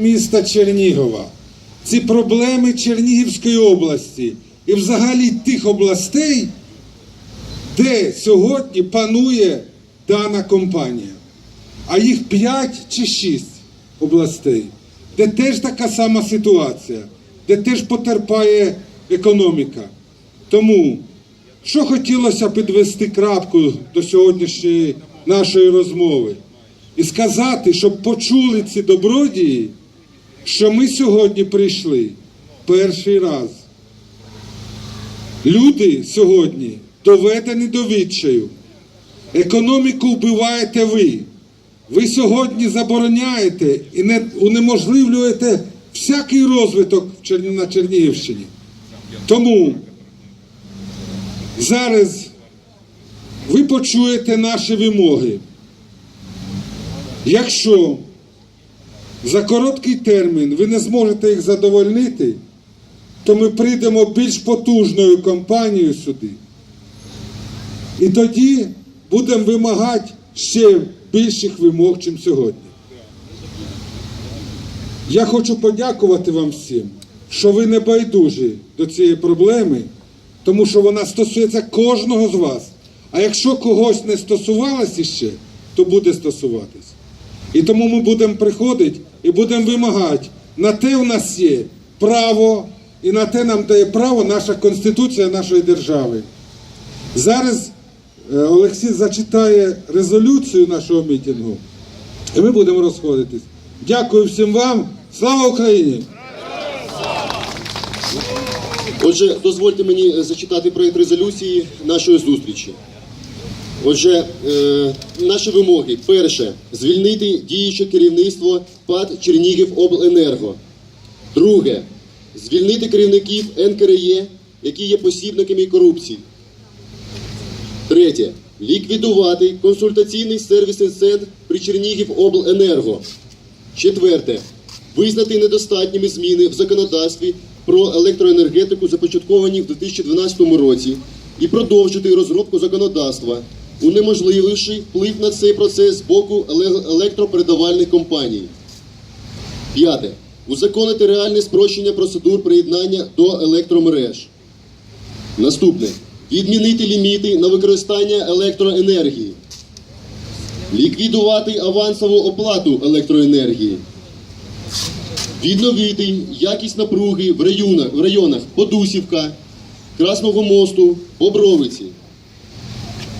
міста Чернігова. Ці проблеми Чернігівської області і взагалі тих областей, де сьогодні панує дана компанія. А їх 5 чи 6 областей, де теж така сама ситуація, де теж потерпає економіка. Тому, що хотілося підвести крапку до сьогоднішньої нашої розмови і сказати, щоб почули ці добродії, що ми сьогодні прийшли перший раз. Люди сьогодні доведені до відчаю. Економіку вбиваєте ви. Ви сьогодні забороняєте і не унеможливлюєте всякий розвиток на Чернігівщині. Тому зараз ви почуєте наші вимоги. Якщо за короткий термін ви не зможете їх задовольнити, то ми прийдемо більш потужною компанією сюди. І тоді будемо вимагати ще більших вимог, ніж сьогодні. Я хочу подякувати вам всім, що ви не байдужі до цієї проблеми, тому що вона стосується кожного з вас. А якщо когось не стосувалося ще, то буде стосуватись. І тому ми будемо приходити і будемо вимагати. На те у нас є право, і на те нам дає право наша Конституція нашої держави. Зараз е, Олексій зачитає резолюцію нашого мітингу, і ми будемо розходитись. Дякую всім вам. Слава Україні! Отже, дозвольте мені е, зачитати проєкт резолюції нашої зустрічі. Отже, е, наші вимоги. Перше, звільнити діюче керівництво ПАД Чернігівобленерго. Друге, звільнити керівників НКРЄ, які є посібниками корупції. Третє. Ліквідувати консультаційний сервісний центр при Чернігівобленерго. Четверте. Визнати недостатніми зміни в законодавстві про електроенергетику, започатковані в 2012 році, і продовжити розробку законодавства, унеможлививши вплив на цей процес з боку електропередавальних компаній. П'яте. Узаконити реальне спрощення процедур приєднання до електромереж. Наступне. Відмінити ліміти на використання електроенергії. Ліквідувати авансову оплату електроенергії. Відновити якість напруги в районах, в районах Подусівка, Красного мосту, Бобровиці.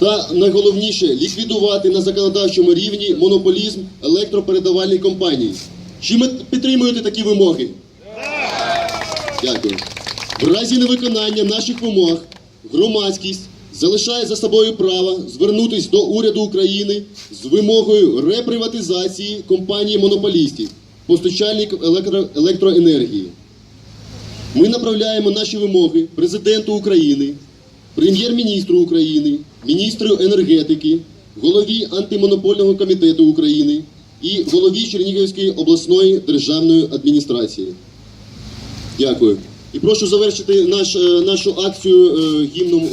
Та найголовніше ліквідувати на законодавчому рівні монополізм електропередавальних компаній. Чи ми підтримуєте такі вимоги? Дякую. В разі невиконання наших вимог громадськість залишає за собою право звернутися до уряду України з вимогою реприватизації компанії монополістів, постачальників електро- електроенергії. Ми направляємо наші вимоги президенту України, прем'єр-міністру України, міністру енергетики, голові антимонопольного комітету України і голові Чернігівської обласної державної адміністрації. Дякую. І прошу завершити наш, е, нашу акцію е, гімном